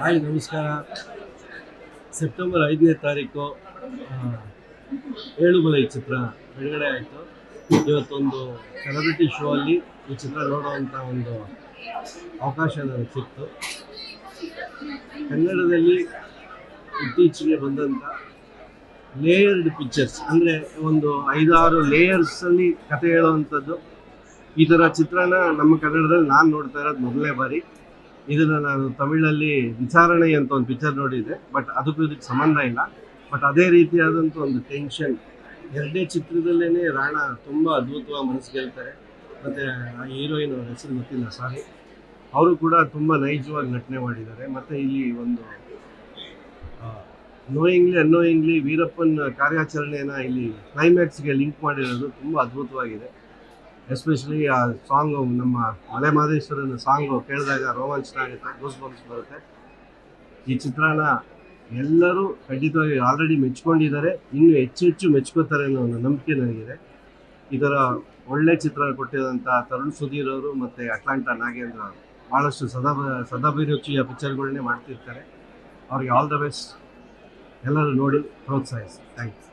Hi, ನಮಸ್ಕಾರ. September ಐದನೇ ತಾರೀಕು ಏಳುಮಲೆ ಈ ಚಿತ್ರ ಬಿಡುಗಡೆ ಆಯಿತು. ಇವತ್ತೊಂದು ಸೆಲೆಬ್ರಿಟಿ ಶೋ ಅಲ್ಲಿ ಈ ಚಿತ್ರ ನೋಡುವಂಥ ಒಂದು ಅವಕಾಶ ನನಗೆ ಸಿಕ್ತು. ಕನ್ನಡದಲ್ಲಿ ಇತ್ತೀಚೆಗೆ ಬಂದಂಥ ಲೇಯರ್ಡ್ ಪಿಕ್ಚರ್ಸ್ ಅಂದರೆ ಒಂದು ಐದಾರು ಲೇಯರ್ಸಲ್ಲಿ ಕತೆ ಹೇಳುವಂಥದ್ದು ಈ ಥರ ಚಿತ್ರನ ನಮ್ಮ ಕನ್ನಡದಲ್ಲಿ ನಾನು ನೋಡ್ತಾ ಇರೋದು ಮೊದಲನೇ ಬಾರಿ. ಇದನ್ನು ನಾನು ತಮಿಳಲ್ಲಿ ವಿಚಾರಣೆ ಅಂತ ಒಂದು ಪಿಕ್ಚರ್ ನೋಡಿದ್ದೆ ಬಟ್ ಅದಕ್ಕೂ ಇದಕ್ಕೆ ಸಂಬಂಧ ಇಲ್ಲ. ಬಟ್ ಅದೇ ರೀತಿಯಾದಂಥ ಒಂದು ಟೆನ್ಷನ್ ಎರಡನೇ ಚಿತ್ರದಲ್ಲೇ ರಾಣ ತುಂಬ ಅದ್ಭುತವಾಗಿ ಮನಸ್ಸು ಗೆಲ್ತಾರೆ ಮತ್ತು ಆ ಹೀರೋಯಿನ್ ಅವ್ರ ಹೆಸರು ಗೊತ್ತಿಲ್ಲ ಸಾರಿ ಅವರು ಕೂಡ ತುಂಬ ನೈಜವಾಗಿ ನಟನೆ ಮಾಡಿದ್ದಾರೆ. ಮತ್ತು ಇಲ್ಲಿ ಒಂದು ನೋಯಿಂಗ್ಲಿ ಅನ್ನೋಯಿಂಗ್ಲಿ ವೀರಪ್ಪನ್ ಕಾರ್ಯಾಚರಣೆನ ಇಲ್ಲಿ ಕ್ಲೈಮ್ಯಾಕ್ಸ್ಗೆ ಲಿಂಕ್ ಮಾಡಿರೋದು ತುಂಬ ಅದ್ಭುತವಾಗಿದೆ. ಎಸ್ಪೆಷಲಿ ಆ ಸಾಂಗು ನಮ್ಮ ಮಲೆ ಮಹದೇಶ್ವರನ ಸಾಂಗು ಕೇಳಿದಾಗ ರೋಮಾಂಚನ ಆಗುತ್ತೆ ಗೂಸ್ ಬಂಪ್ಸ್ ಬರುತ್ತೆ. ಈ ಚಿತ್ರನ ಎಲ್ಲರೂ ಖಂಡಿತವಾಗಿ ಆಲ್ರೆಡಿ ಮೆಚ್ಕೊಂಡಿದ್ದಾರೆ, ಇನ್ನು ಹೆಚ್ಚು ಹೆಚ್ಚು ಮೆಚ್ಕೋತಾರೆ ಅನ್ನೋ ಒಂದು ನಂಬಿಕೆ ನನಗಿದೆ. ಇದರ ಒಳ್ಳೆ ಚಿತ್ರ ಕೊಟ್ಟಿರೋಂಥ ತರುಣ್ ಸುಧೀರ್ ಅವರು ಮತ್ತು ಅಟ್ಲಾಂಟಾ ನಾಗೇಂದ್ರ ಅವರು ಭಾಳಷ್ಟು ಸದಾ, ಸದಾಭಿರುಚಿಯ ಪಿಕ್ಚರ್ಗಳನ್ನೇ ಮಾಡ್ತಿರ್ತಾರೆ. ಅವ್ರಿಗೆ ಆಲ್ ದ ಬೆಸ್ಟ್ ಎಲ್ಲರೂ ನೋಡಿ, ಪ್ರೋತ್ಸಾಹಿಸಿ. ಥ್ಯಾಂಕ್ಸ್